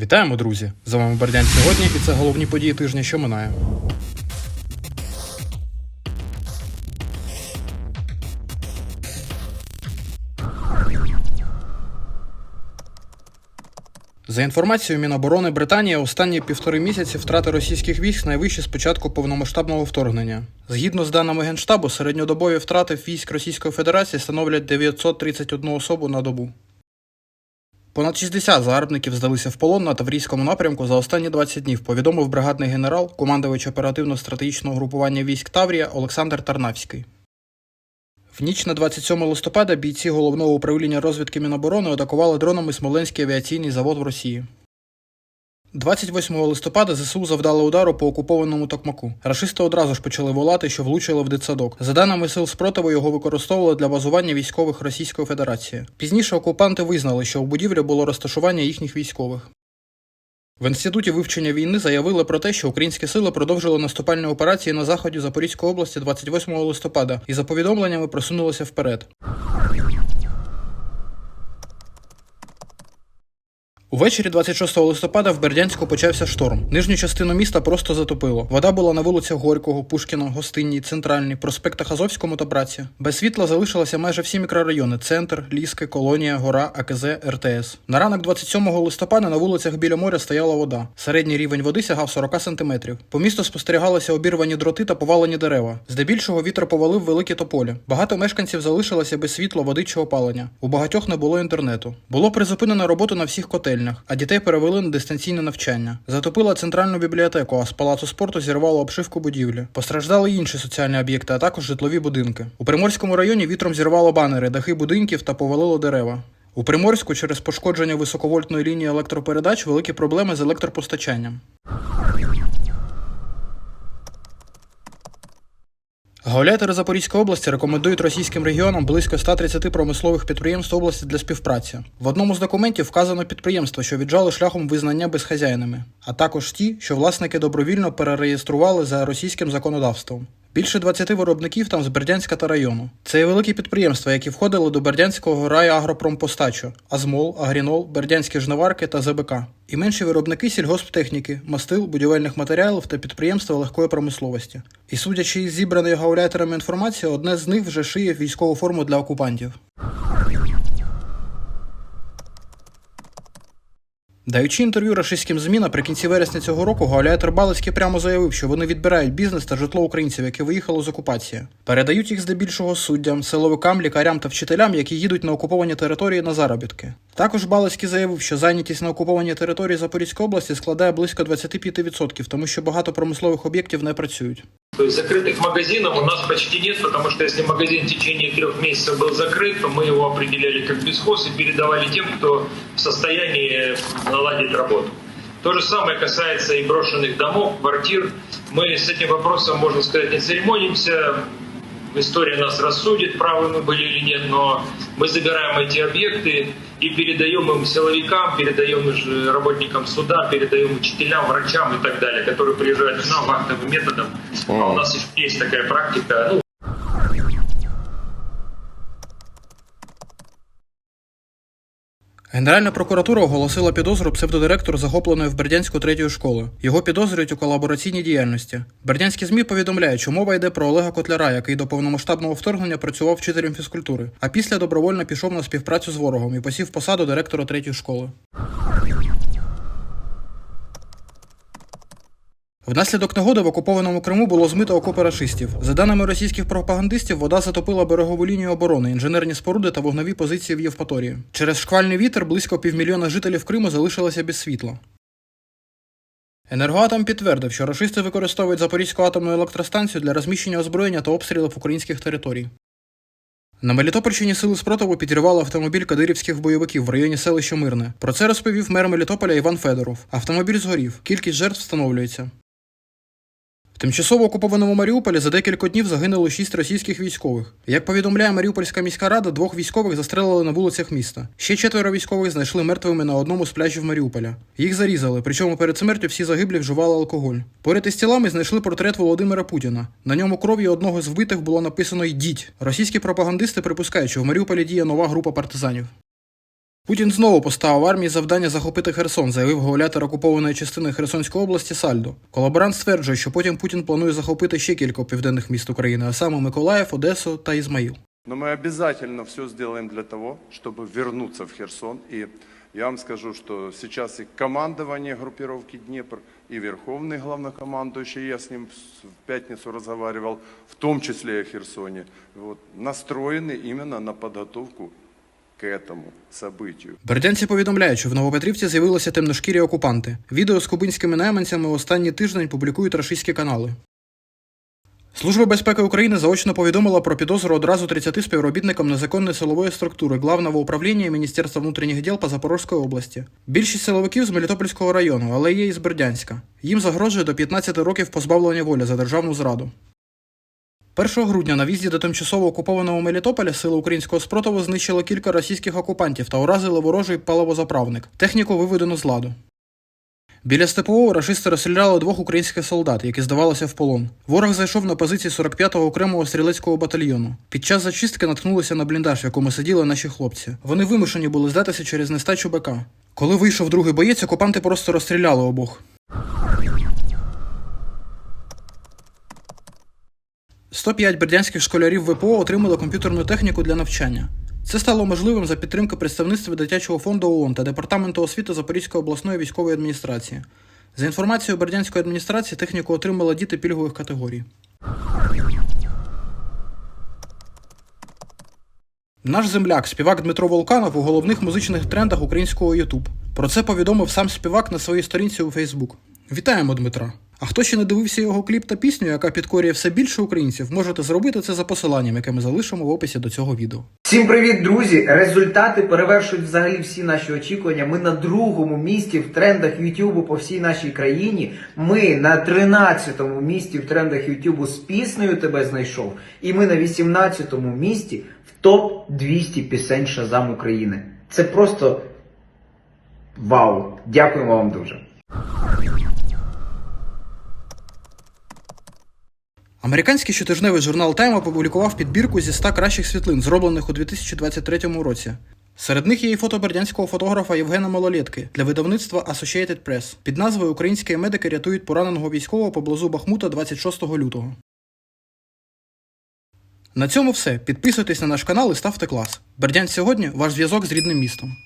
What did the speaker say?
Вітаємо, друзі! З вами Бердянськ сьогодні, і це головні події тижня, що минає. За інформацією Міноборони, Британія останні півтори місяці втрати російських військ найвищі з початку повномасштабного вторгнення. Згідно з даними Генштабу, середньодобові втрати військ Російської Федерації становлять 931 особу на добу. Понад 60 загарбників здалися в полон на Таврійському напрямку за останні 20 днів, повідомив бригадний генерал, командувач оперативно-стратегічного групування військ Таврія Олександр Тарнавський. В ніч на 27 листопада бійці головного управління розвідки Міноборони атакували дронами Смоленський авіаційний завод в Росії. 28 листопада ЗСУ завдали удару по окупованому Токмаку. Рашисти одразу ж почали волати, що влучили в дитсадок. За даними сил спротиву, його використовували для базування військових Російської Федерації. Пізніше окупанти визнали, що у будівлі було розташування їхніх військових. В інституті вивчення війни заявили про те, що українські сили продовжили наступальні операції на заході Запорізької області 28 листопада і за повідомленнями просунулися вперед. Увечері 26 листопада в Бердянську почався шторм. Нижню частину міста просто затопило. Вода була на вулицях Горького, Пушкіна, Гостинній, Центральній, проспектах Азовському та Братці. Без світла залишилися майже всі мікрорайони: центр, Ліски, Колонія, Гора, АКЗ, РТС. На ранок 27 листопада на вулицях біля моря стояла вода. Середній рівень води сягав 40 сантиметрів. По місту спостерігалися обірвані дроти та повалені дерева. Здебільшого вітер повалив великі тополі. Багато мешканців залишилося без світла, води чи опалення. У багатьох не було інтернету. Було призупинено роботу на всіх котельнях, а дітей перевели на дистанційне навчання. Затопила центральну бібліотеку, а з палацу спорту зірвало обшивку будівлі. Постраждали інші соціальні об'єкти, а також житлові будинки. У Приморському районі вітром зірвало банери, дахи будинків та повалило дерева. У Приморську через пошкодження високовольтної лінії електропередач великі проблеми з електропостачанням. Гауляйтери Запорізької області рекомендують російським регіонам близько 130 промислових підприємств області для співпраці. В одному з документів вказано підприємства, що віджали шляхом визнання безхазяйними, а також ті, що власники добровільно перереєстрували за російським законодавством. Більше 20 виробників там з Бердянська та району. Це є великі підприємства, які входили до Бердянського райагропромпостачу, Азмол, Агрінол, Бердянські жниварки та ЗБК. І менші виробники сільгосптехніки, мастил, будівельних матеріалів та підприємства легкої промисловості. І судячи із зібраної гауляйтерами інформації, одне з них вже шиє військову форму для окупантів. Даючи інтерв'ю рашистським ЗМІ наприкінці вересня цього року, Гауляйтер Балицький прямо заявив, що вони відбирають бізнес та житло українців, які виїхали з окупації. Передають їх здебільшого суддям, силовикам, лікарям та вчителям, які їдуть на окуповані території на заробітки. Також Балицький заявив, що зайнятість на окупованій території Запорізької області складає близько 25%, тому що багато промислових об'єктів не працюють. То есть закрытых магазинов у нас почти нет, потому что если магазин в течение трех месяцев был закрыт, то мы его определяли как бесхоз и передавали тем, кто в состоянии наладить работу. То же самое касается и брошенных домов, квартир. Мы с этим вопросом, можно сказать, не церемонимся. История нас рассудит, правы мы были или нет, но мы забираем эти объекты и передаем им силовикам, передаем работникам суда, передаем учителям, врачам и так далее, которые приезжают к нам вахтовым методом. А у нас еще есть такая практика. Ну, Генеральна прокуратура оголосила підозру псевдодиректору захопленої в Бердянську третьої школи. Його підозрюють у колабораційній діяльності. Бердянські ЗМІ повідомляють, що мова йде про Олега Котляра, який до повномасштабного вторгнення працював вчителем фізкультури, а після добровольно пішов на співпрацю з ворогом і посів посаду директора третьої школи. Внаслідок негоди в окупованому Криму було змито окопи рашистів. За даними російських пропагандистів, вода затопила берегову лінію оборони, інженерні споруди та вогнові позиції в Євпаторії. Через шквальний вітер близько півмільйона жителів Криму залишилося без світла. Енергоатом підтвердив, що рашисти використовують Запорізьку атомну електростанцію для розміщення озброєння та обстрілів українських територій. На Мелітопольщині сили спротиву підірвали автомобіль кадирівських бойовиків в районі селища Мирне. Про це розповів мер Мелітополя Іван Федоров. Автомобіль згорів. Кількість жертв встановлюється. Тимчасово окупованому Маріуполі за декілька днів загинуло шість російських військових. Як повідомляє Маріупольська міська рада, двох військових застрелили на вулицях міста. Ще четверо військових знайшли мертвими на одному з пляжів Маріуполя. Їх зарізали, причому перед смертю всі загиблі вживали алкоголь. Поряд із тілами знайшли портрет Володимира Путіна. На ньому кров'ю одного з вбитих було написано Йдіть. Російські пропагандисти припускають, що в Маріуполі діє нова група партизанів. Путін знову поставив армії завдання захопити Херсон, заявив геолятор окупованої частини Херсонської області Сальдо. Колаборант стверджує, що потім Путін планує захопити ще кілька південних міст України, а саме Миколаїв, Одесу та Ізмаїл. Но мы обязательно все сделаем для того, чтобы вернуться в Херсон. И я вам скажу, что сейчас и командование группировки Днепр, и верховный главнокомандующий, я с ним в пятницу разговаривал, в том числе и о Херсоне, вот, настроены именно на подготовку к этому событию. Бердянці повідомляють, що в Новопетрівці з'явилися темношкірі окупанти. Відео з кубинськими найманцями останній тиждень публікують рашистські канали. Служба безпеки України заочно повідомила про підозру одразу 30 співробітникам незаконної силової структури Главного управління Міністерства внутрішніх діл по Запорозької області. Більшість силовиків з Мелітопольського району, але є і з Бердянська. Їм загрожує до 15 років позбавлення волі за державну зраду. 1 грудня на в'їзді до тимчасово окупованого Мелітополя сили українського спротиву знищили кілька російських окупантів та уразили ворожий паливозаправник. Техніку виведено з ладу. Біля степового рашисти розстріляли двох українських солдат, які здавалися в полон. Ворог зайшов на позиції 45-го окремого стрілецького батальйону. Під час зачистки наткнулися на бліндаж, в якому сиділи наші хлопці. Вони вимушені були здатися через нестачу БК. Коли вийшов другий боєць, окупанти просто розстріляли обох. 105 бердянських школярів ВПО отримали комп'ютерну техніку для навчання. Це стало можливим за підтримки представництва дитячого фонду ООН та департаменту освіти Запорізької обласної військової адміністрації. За інформацією Бердянської адміністрації, техніку отримали діти пільгових категорій. Наш земляк, співак Дмитро Волканов у головних музичних трендах українського YouTube. Про це повідомив сам співак на своїй сторінці у Facebook. Вітаємо, Дмитра! А хто ще не дивився його кліп та пісню, яка підкорює все більше українців, можете зробити це за посиланням, яке ми залишимо в описі до цього відео. Всім привіт, друзі! Результати перевершують взагалі всі наші очікування. Ми на другому місці в трендах Ютубу по всій нашій країні. Ми на 13-му місці в трендах Ютубу з піснею тебе знайшов. І ми на 18-му місці в топ 200 пісень Шазам України. Це просто вау! Дякуємо вам дуже. Американський щотижневий журнал Time опублікував підбірку зі 100 кращих світлин, зроблених у 2023 році. Серед них є і фото бердянського фотографа Євгена Малолєтки для видавництва Associated Press під назвою Українські медики рятують пораненого військового поблизу Бахмута 26 лютого. На цьому все. Підписуйтесь на наш канал і ставте клас. Бердянськ сьогодні ваш зв'язок з рідним містом.